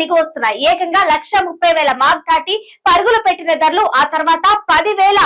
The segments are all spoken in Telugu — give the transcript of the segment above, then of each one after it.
దిగువస్తున్నాయి. ఏకంగా లక్ష ముప్పై వేల మార్క్ దాటి పరుగులు పెట్టిన ధరలు ఆ తర్వాత పదివేల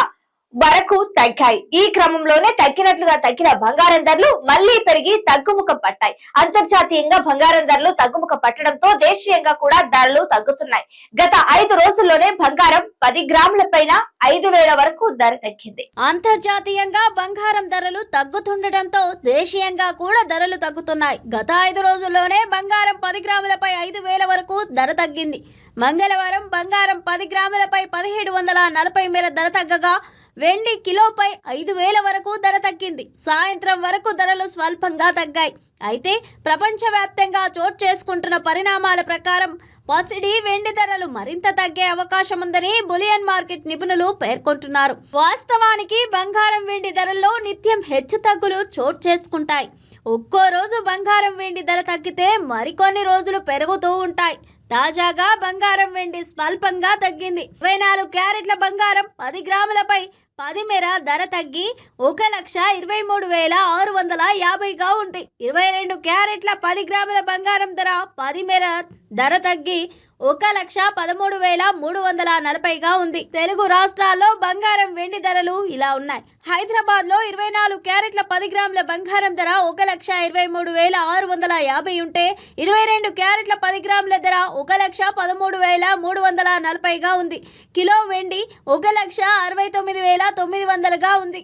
వరకు తగ్గాయి. ఈ క్రమంలోనే తగ్గినట్లుగా తగ్గిన బంగారం ధరలు మళ్ళీ పెరిగి తగ్గుముఖం పట్టాయి. అంతర్జాతీయంగా బంగారం ధరలు తగ్గుముఖం పట్టడంతో దేశీయంగా కూడా ధరలు తగ్గుతున్నాయి. గత ఐదు రోజుల్లోనే బంగారం పది గ్రాముల పైన ఐదు వేల వరకు ధర తగ్గింది. అంతర్జాతీయంగా బంగారం ధరలు తగ్గుతుండటంతో దేశీయంగా కూడా ధరలు తగ్గుతున్నాయి. గత ఐదు రోజుల్లోనే బంగారం పది గ్రాములపై ఐదు వేల వరకు ధర తగ్గింది. మంగళవారం బంగారం పది గ్రాములపై పదిహేడు వందల నలభై మేర ధర తగ్గగా వెండి కిలోపై ఐదు వేల వరకు ధర తగ్గింది. సాయంత్రం వరకు ధరలు స్వల్పంగా తగ్గాయి. అయితే ప్రపంచవ్యాప్తంగా చోటు చేసుకుంటున్న పరిణామాల ప్రకారం పసిడి వెండి ధరలు మరింత తగ్గే అవకాశం ఉందని బులియన్ మార్కెట్ నిపుణులు పేర్కొంటున్నారు. వాస్తవానికి బంగారం వెండి ధరల్లో నిత్యం హెచ్చు తగ్గులు చోటు చేసుకుంటాయి. ఒక్కో రోజు బంగారం వెండి ధర తగ్గితే మరికొన్ని రోజులు పెరుగుతూ ఉంటాయి. తాజాగా బంగారం వెండి స్వల్పంగా తగ్గింది. ఇరవై నాలుగు క్యారెట్ల బంగారం పది గ్రాములపై పది మేర ధర తగ్గి ఒక లక్ష ఇరవై మూడు వేల ఆరు వందల యాభైగా ఉంది. ఇరవై రెండు క్యారెట్ల పది గ్రాముల బంగారం ధర పది మేర ధర తగ్గి ఒక లక్ష పదమూడు వేల మూడు వందల నలభైగా ఉంది. తెలుగు రాష్ట్రాల్లో బంగారం వెండి ధరలు ఇలా ఉన్నాయి. హైదరాబాద్లో ఇరవై నాలుగు క్యారెట్ల పది గ్రాముల బంగారం ధర ఒక లక్ష ఇరవై మూడు వేల ఆరు వందల యాభై ఉంటే ఇరవై రెండు క్యారెట్ల పది గ్రాముల ధర ఒక లక్ష పదమూడు వేల మూడు వందల నలభైగా ఉంది. కిలో వెండి ఒక లక్ష అరవై తొమ్మిది వేల తొమ్మిది వందలుగా ఉంది.